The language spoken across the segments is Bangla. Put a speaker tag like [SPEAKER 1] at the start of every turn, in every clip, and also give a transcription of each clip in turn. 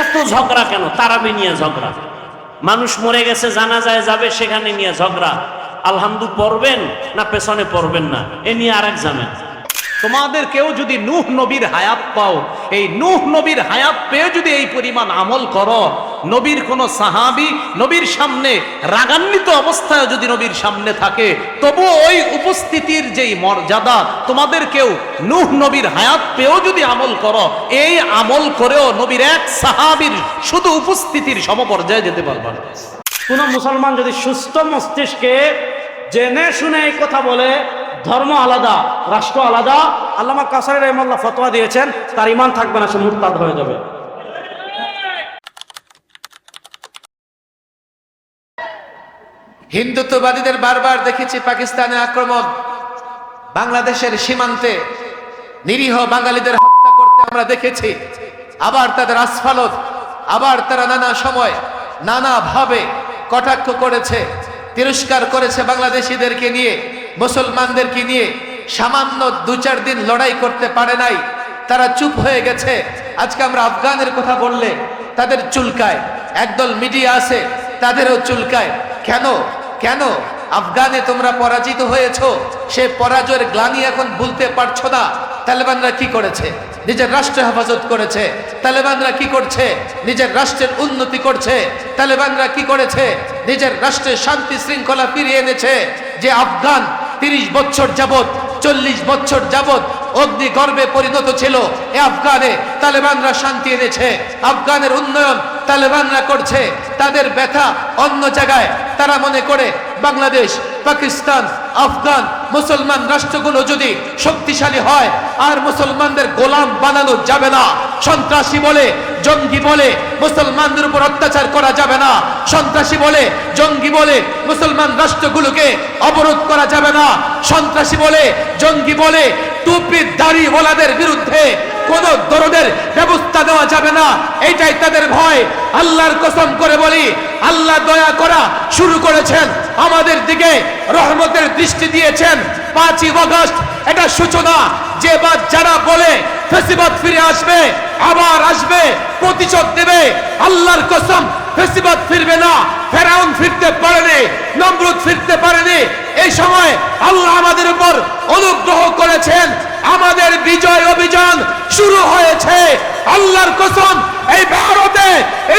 [SPEAKER 1] এত ঝগড়া কেন? তারাবি নিয়ে ঝগড়া। মানুষ মরে গেছে জানা যায় যাবে, সেখানে নিয়ে ঝগড়া। আলহামদু পড়বেন না পেছনে পড়বেন না? এ নিয়ে আরেক জামেন
[SPEAKER 2] তোমাদের কেউ যদি নুহ নবীর হায়াত পাও, এই নুহ নবীর হায়াত পেয়ে যদি এই পরিমাণ আমল করো নবীর কোন সাহাবি নবীর সামনে রাগান্বিত অবস্থায় যদি নবীর সামনে থাকে, তবু ওই উপস্থিতির যেই মর্যাদা তোমাদের কেউ নুহ নবীর হায়াত পেয়েও যদি আমল করো, এই আমল করেও নবীর এক সাহাবির শুধু উপস্থিতির সমপর্যায়ে যেতে পারবা না।
[SPEAKER 3] কোন মুসলমান যদি সুস্থ মস্তিষ্কে জেনে শুনে এই কথা বলে, ধর্ম আলাদা, রাষ্ট্র আলাদা, আল্লামা কাসারি রহমাল্লাহ ফতোয়া দিয়েছেন, তার ইমান থাকবে না, সে মুরতাদ হয়ে যাবে।
[SPEAKER 4] হিন্দুত্ববাদীদের বারবার দেখেছি পাকিস্তানে আক্রমণ। বাংলাদেশের সীমান্তে নিরীহ বাঙালিদের হত্যা করতে আমরা দেখেছি। আবার তাদের আস্ফালত, আবার তারা নানা সময় নানা ভাবে কটাক্ষ করেছে, তিরস্কার করেছে বাংলাদেশিদেরকে নিয়ে, মুসলমানদেরকে নিয়ে। সামান্য দু চার দিন লড়াই করতে পারে নাই। তারা চুপ হয়ে গেছে। আজকে আমরা আফগানের কথা বললে তাদের চুলকায়। একদল মিডিয়া আছে, তাদেরও চুলকায়। কেন? কেন? আফগানে তোমরা পরাজিত হয়েছো। সে পরাজয়ের গ্লানি এখন ভুলতে পারছ না। তালেবানরা কি করেছে? নিজের রাষ্ট্র হেফাজত করেছে। তালেবানরা কি করছে? নিজের রাষ্ট্রের উন্নতি করছে। তালেবানরা কি করেছে? নিজের রাষ্ট্রের শান্তি শৃঙ্খলা ফিরিয়ে এনেছে। যে আফগান তিরিশ বছর যাবত চল্লিশ বছর যাবত অগ্নি গর্বে পরিণত ছিল, এ আফগানে তালেবানরা শান্তি এনেছে। আফগানের উন্নয়ন তালেবানরা করছে, তাদের ব্যথা অন্য জায়গায়। তারা মনে করে বাংলাদেশ, পাকিস্তান, আফগান, মুসলমান রাষ্ট্রগুলো যদি শক্তিশালী হয়, আর মুসলমানদের গোলাম বানানো যাবে না। সন্ত্রাসী বলে, জঙ্গি বলে, মুসলমানদের উপর অত্যাচার করা যাবে না। সন্ত্রাসী বলে, জঙ্গি বলে, মুসলমান রাষ্ট্রগুলোকে অবরোধ করা যাবে না। সন্ত্রাসী বলে, জঙ্গি বলে টুপির দাড়ি ওলাদের বিরুদ্ধে কোন দরদের ব্যবস্থা দেওয়া যাবে না। এইটাই তাদের ভয়। আল্লাহর কসম করে বলি, আল্লাহ দয়া করা শুরু করেছেন, আমাদের দিকে রহমতের দৃষ্টি দিয়েছেন। পাঁচই অগস্ট এটা সূচনা। যে বা যারা বলে, ফেসিবাদ ফিরে আসবে, আবার আসবে, প্রতিশোধ দেবে। আল্লাহর কসম, ফেসিবাদ ফিরবে না, ফেরাউন ফিরতে পারেনি, নমরুদ ফিরতে পারেনি। এই সময় আল্লাহ আমাদের উপর অনুগ্রহ করেছেন। আমাদের বিজয় অভিযান শুরু হয়েছে। আল্লাহর কসম, এই ভারতে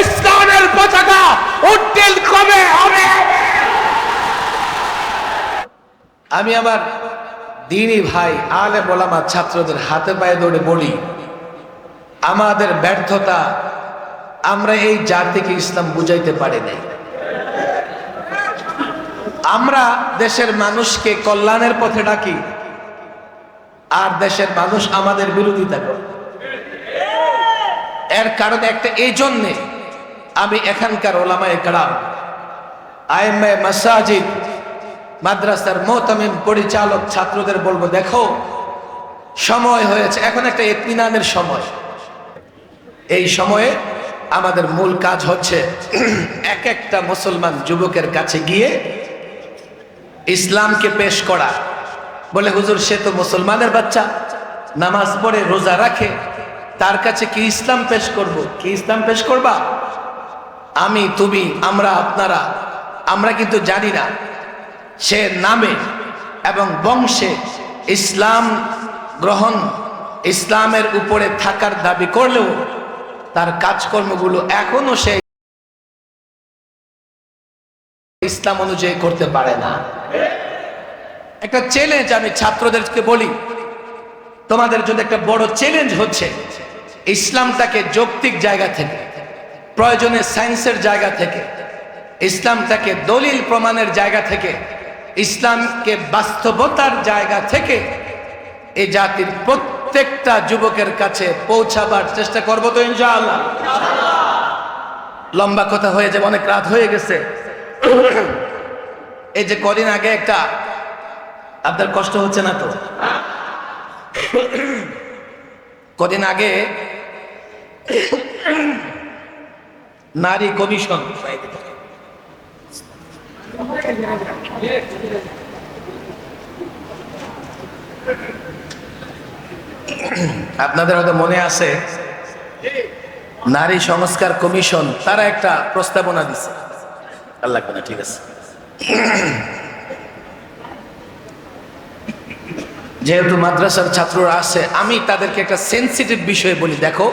[SPEAKER 4] ইসলামের পতাকা উড্ডীন কবে হবে? আমি আমার দিনই ভাই আলে বলামা ছাত্রদের হাতে পায়ে দৌড়ে বলি আমাদের ব্যর্থতা আমরা এই জাতিকে ইসলাম বুঝাইতে পারি নাই। আমরা দেশের মানুষকে কল্যাণের পথে ডাকি, আর দেশের মানুষ আমাদের বিরোধিতা করে। এর কারণে একটা এই জন্যে আমি এখানকার ওলামায় কালাম আইএমএ মাসাজিদ, মাদ্রাসার মোহতামিম পরিচালক ছাত্রদের বলব, দেখো, সময় হয়েছে, এখন একটা ইতমিনানের সময়। এই সময়ে আমাদের মূল কাজ হচ্ছে এক একটা মুসলমান যুবকের কাছে গিয়ে ইসলামকে পেশ করা। বলে, হুজুর, সে তো মুসলমানের বাচ্চা। নামাজ পড়ে রোজা রাখে। তার কাছে কি ইসলাম পেশ করব? কি ইসলাম পেশ করবা? আমি, তুমি, আমরা, আপনারা, আমরা কিন্তু জানি না। সে নামে এবং বংশে ইসলাম গ্রহণ, ইসলামের উপরে থাকার দাবি করলেও তার কাজকর্মগুলো এখনও সে ইসলাম অনুযায়ী করতে পারে না। একটা চ্যালেঞ্জ আমি ছাত্রদেরকে বলি, তোমাদের জন্য একটা বড় চ্যালেঞ্জ হচ্ছে ইসলামটাকে যৌক্তিক জায়গা থেকে, প্রয়োজনে সায়েন্সের জায়গা থেকে, ইসলামটাকে দলিল প্রমাণের জায়গা থেকে, ইসলামকে বাস্তবতার জায়গা থেকে এই জাতির প্রত্যেকটা যুবকের কাছে পৌঁছাবার চেষ্টা করব তো ইনশাআল্লাহ। লম্বা কথা হয়ে যাবে, অনেক রাত হয়ে গেছে। এই যে কদিন আগে একটা, আপনার কষ্ট হচ্ছে না তো? কদিন আগে নারী কমিশন আপনাদের হয়তো মনে আছে, নারী সংস্কার কমিশন, তারা একটা প্রস্তাবনা দিছে। লাগবে না ঠিক আছে। যেহেতু মাদ্রাসার ছাত্ররা আছে, আমি তাদেরকে একটা সেন্সিটিভ বিষয় বলি, দেখো।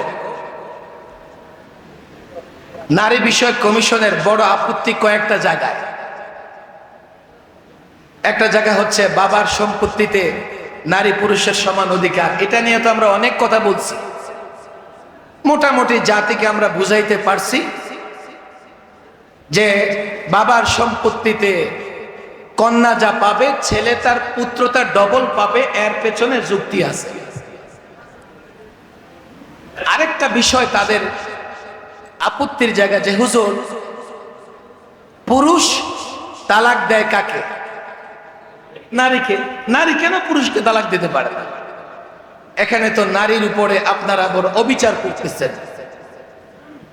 [SPEAKER 4] নারী বিষয়ক কমিশনের বড় আপত্তি কয়েকটা জায়গায়। একটা জায়গা হচ্ছে বাবার সম্পত্তিতে নারী পুরুষের সমান অধিকার। এটা নিয়ে তো আমরা অনেক কথা বলছি। মোটামুটি জাতিকে আমরা বুঝাইতে পারছি যে বাবার সম্পত্তিতে কন্যা যা পাবে, ছেলে তার পুত্র তার ডবল পাবে, এর পেছনে যুক্তি আছে। আরেকটা বিষয় তাদের আপত্তির জায়গা যে, হুজুর, পুরুষ তালাক দেয় কাকে? নারীকে, নারী কেন পুরুষকে তালাক দিতে পারে না? এখানে তো নারীর উপরে আপনারা বড় অবিচার করতেছেন।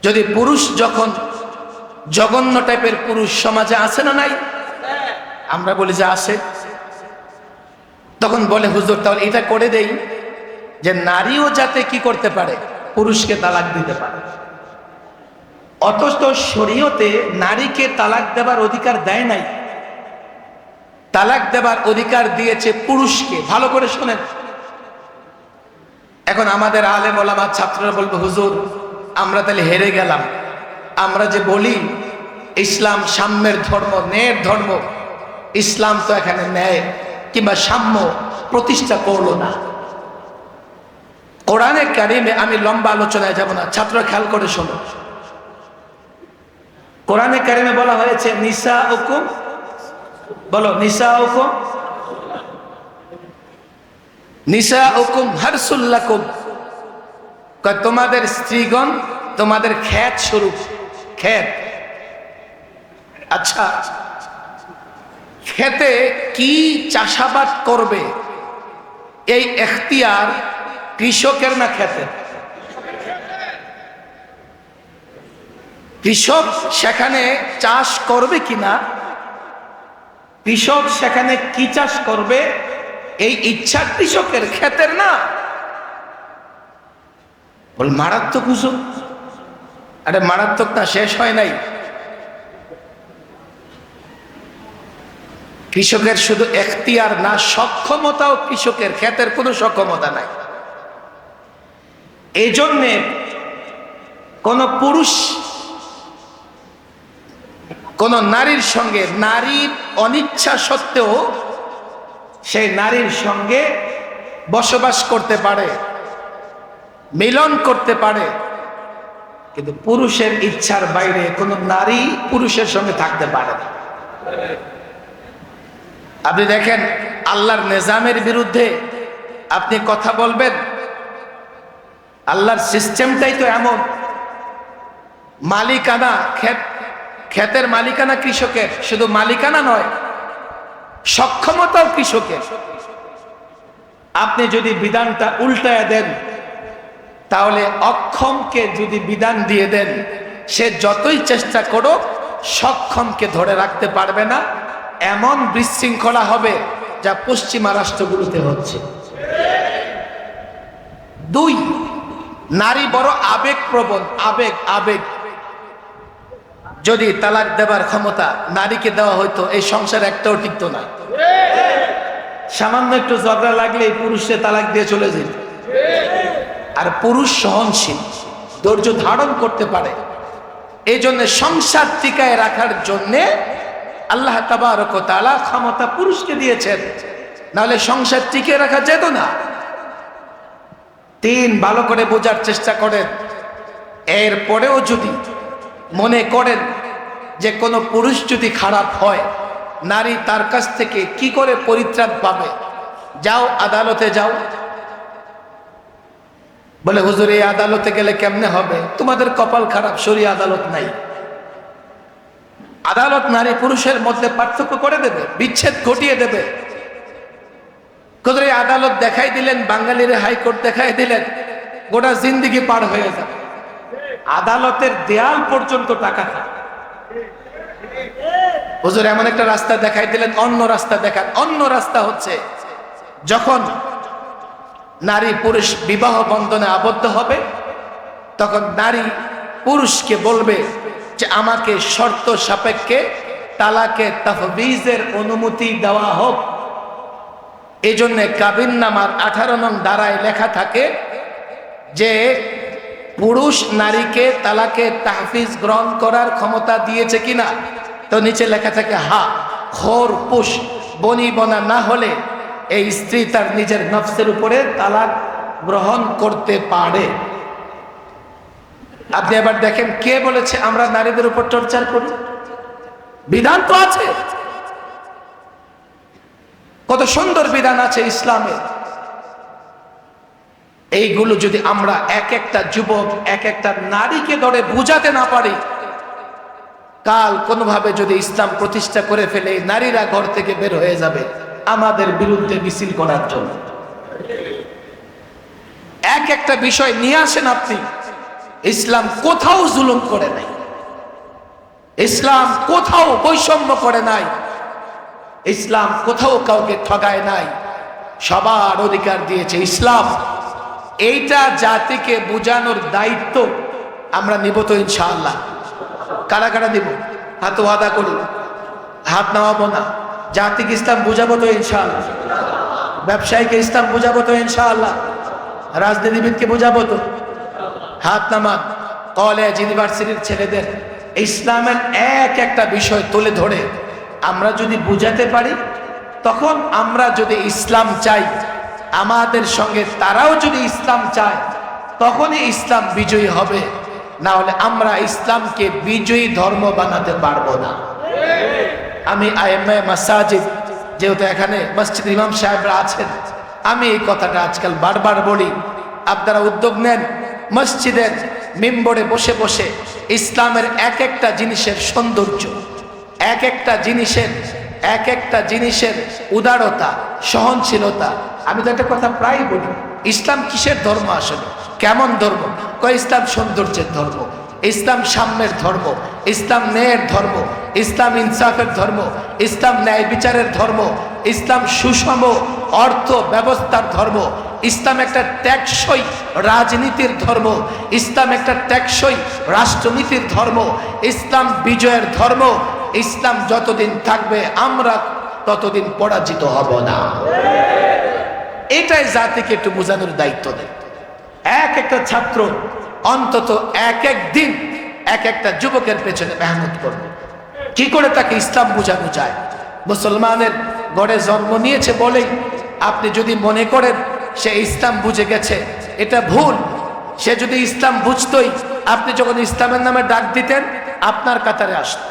[SPEAKER 4] যদি পুরুষ যখন জঘন্য টাইপের পুরুষ সমাজে আছে না নাই? আমরা বলি যে আছে। তখন বলে, হুজুর, তাহলে এটা করে দেই যে নারীও যাতে কি করতে পারে, পুরুষকে তালাক দিতে পারে। অথচ শরীয়তে নারীকে তালাক দেবার অধিকার দেয় নাই। তালাক দেবার অধিকার দিয়েছে পুরুষকে। ভালো করে শোনেন। এখন আমাদের আলেম ওলামা, ছাত্ররা বলবে, হুজুর, আমরা তাহলে হেরে গেলাম। আমরা যে বলি, ইসলাম সাম্যের ধর্ম, ন্যায়ের ধর্ম। ইসলাম তো এখানে ন্যায় কিংবা সাম্য প্রতিষ্ঠা করল না। কোরআনে কারিমে আমি লম্বা আলোচনায় যাব না। ছাত্র, খেয়াল করে শোনো। কোরআনে কারিমে বলা হয়েছে নিসা হুকুম বলো নিসা হুকুম নিসা হুকুম হারসুল্লাকুম তোমাদের স্ত্রীগণ তোমাদের খ্যাত স্বরূপ, খ্যাত। আচ্ছা খেতে কি চাষাবাদ করবে? এই এখতিয়ার কৃষকের না খেতে কৃষক সেখানে চাষ করবে কিনা? কৃষক সেখানে কি চাষ করবে? এই ইচ্ছা কৃষকের ক্ষেতের না। বল, মারাত্মক হুজুর আরে, মারাত্মক না, শেষ হয় নাই। কৃষকের শুধু এখতিয়ার না, সক্ষমতাও কৃষকের ক্ষেতের কোনো সক্ষমতা নাই। এই জন্যে কোন পুরুষ কোন নারীর সঙ্গে নারীর অনিচ্ছা সত্ত্বেও সেই নারীর সঙ্গে বসবাস করতে পারে, মিলন করতে পারে, কিন্তু পুরুষের ইচ্ছার বাইরে কোন নারী পুরুষের সঙ্গে থাকতে পারে না। আপনি দেখেন, আল্লাহর নিজামের বিরুদ্ধে আপনি কথা বলবেন, আল্লাহর সিস্টেমটাই তো এমন, মালিকানা ক্ষেত ক্ষেতের মালিকানা কৃষকের, শুধু মালিকানা নয়, সক্ষমতাও কৃষকের। আপনি যদি বিধানটা উল্টায় দেন, তাহলে অক্ষমকে যদি বিধান দিয়ে দেন, সে যতই চেষ্টা করো সক্ষমকে ধরে রাখতে পারবে না। এমন বিশৃঙ্খলা হবে যা পশ্চিমা রাষ্ট্রগুলোতে হচ্ছে। দুই, নারী বড় আবেগ প্রবণ আবেগ আবেগ। যদি তালাক দেবার ক্ষমতা নারীকে দেওয়া হইতো, এই সংসার একটাও টিকত না। সামান্য একটু ঝগড়া লাগলে পুরুষে তালাক দিয়ে চলে যেত আর পুরুষ সহনশীল, ধৈর্য ধারণ করতে পারে। এই জন্য সংসার টিকায় রাখার জন্যে আল্লাহ তালা ক্ষমতা পুরুষকে দিয়েছেন। নাহলে সংসার টিকে রাখা যেত না। তিন, ভালো করে বোঝার চেষ্টা করেন। এরপরেও যদি মনে করেন যে কোনো পুরুষ যদি খারাপ হয়, নারী তার কাছ থেকে কি করে পরিত্রাণ পাবে? যাও আদালতে যাও। বলে, হুজুর, এই আদালতে গেলে কেমনে হবে? তোমাদের কপাল খারাপ সরি আদালত নাই। আদালত নারী পুরুষের মধ্যে পার্থক্য করে দেবে, বিচ্ছেদ ঘটিয়ে দেবে। কোথায় আদালত দেখাই দিলেন, বাঙালির হাইকোর্ট দেখাই দিলেন, গোটা জিন্দিগি পার হয়ে যাবে। আদালতের দেয়াল পর্যন্ত টাকা খায় হুজুর, এমন একটা রাস্তা দেখাই দিলেন, অন্য রাস্তা দেখান। অন্য রাস্তা হচ্ছে যখন নারী পুরুষ বিবাহ বন্ধনে আবদ্ধ হবে, তখন নারী পুরুষকে বলবে যে, আমাকে শর্ত সাপেক্ষে তালাকে তাফবিজের অনুমতি দেওয়া হোক। এই জন্য কাবিন নামার আঠারো নং দ্বারায় লেখা থাকে যে পুরুষ নারীকে তালাকে তাহফিজ গ্রহণ করার ক্ষমতা দিয়েছে কিনা? তো নিচে লেখা থাকে, হা, খোর, পুষ, বনি বনা না হলে এই স্ত্রী তার নিজের নফসের উপরে তালাক গ্রহণ করতে পারে। আপনি এবার দেখেন, কে বলেছে আমরা নারীদের উপর টর্চার করি? বিধান তো আছে। কত সুন্দর বিধান আছে ইসলামের। এইগুলো যদি আমরা এক একটা যুবক, এক একটা নারীকে ধরে বুঝাতে না পারি, কাল কোনোভাবে যদি ইসলাম প্রতিষ্ঠা করে ফেলে, নারীরা ঘর থেকে বের হয়ে যাবে, আমাদের বিরুদ্ধে মিছিল করার জন্য। এক একটা বিষয় নিয়ে আসেন আপনি, ইসলাম কোথাও জুলুম করে নাই। ইসলাম কোথাও বৈষম্য করে নাই। ইসলাম কোথাও কাউকে ঠগায় নাই। সবার অধিকার দিয়েছে ইসলাম। এইটা জাতিকে বোঝানোর দায়িত্ব আমরা নিব তো ইনশাআল্লাহ। কারা কারা দিব হাত ওয়াদা করি। হাত নামাবো না। জাতিকে ইসলাম বুঝাবো তো ইনশাআল্লাহ। ব্যবসায়ীকে ইসলাম বুঝাবো তো ইনশাআল্লাহ। রাজনীতিবিদকে বুঝাবো তো। হাত নামান। কলেজ, ইউনিভার্সিটির ছেলেদের ইসলামের এক একটা বিষয় তুলে ধরে আমরা যদি বুঝাতে পারি, তখন আমরা যদি ইসলাম চাই আমাদের সঙ্গে তারাও যদি ইসলাম চায়, তখনই ইসলাম বিজয়ী হবে। না হলে আমরা ইসলামকে বিজয়ী ধর্ম বানাতে পারব না। আমি মাসাজিদ, যেহেতু এখানে মসজিদ ইমাম সাহেবরা আছেন, আমি এই কথাটা আজকাল বারবার বলি। আপনারা উদ্যোগ নেন, মসজিদের মেম্বরে বসে বসে ইসলামের এক একটা জিনিসের সৌন্দর্য, এক একটা জিনিসের এক একটা জিনিসের উদারতা, সহনশীলতা। আমি তো একটা কথা প্রায় বলি, ইসলাম কিসের ধর্ম আসলে? কেমন ধর্ম? কয়, ইসলাম সৌন্দর্যের ধর্ম, ইসলাম সাম্যের ধর্ম, ইসলাম ন্যায়ের ধর্ম, ইসলাম ইনসাফের ধর্ম, ইসলাম ন্যায় বিচারের ধর্ম, ইসলাম সুষম অর্থ ব্যবস্থার ধর্ম, ইসলাম একটা ত্যাগসই রাজনীতির ধর্ম, ইসলাম একটা ত্যাগসই রাষ্ট্রনীতির ধর্ম, ইসলাম বিজয়ের ধর্ম ইসলাম যতদিন থাকবে, আমরা ততদিন পরাজিত হব না। এটাই জাতিকে একটু বোঝানোর দায়িত্ব দেয়। এক একটা ছাত্র অন্তত এক এক দিন এক একটা যুবকের পেছনে মেহনত করবে। কি করে তাকে ইসলাম বোঝানো যায়? মুসলমানের গড়ে জন্ম নিয়েছে বলেই আপনি যদি মনে করেন সে ইসলাম বুঝে গেছে, এটা ভুল। সে যদি ইসলাম বুঝতই, আপনি যখন ইসলামের নামে ডাক দিতেন, আপনার কাতারে আসতো।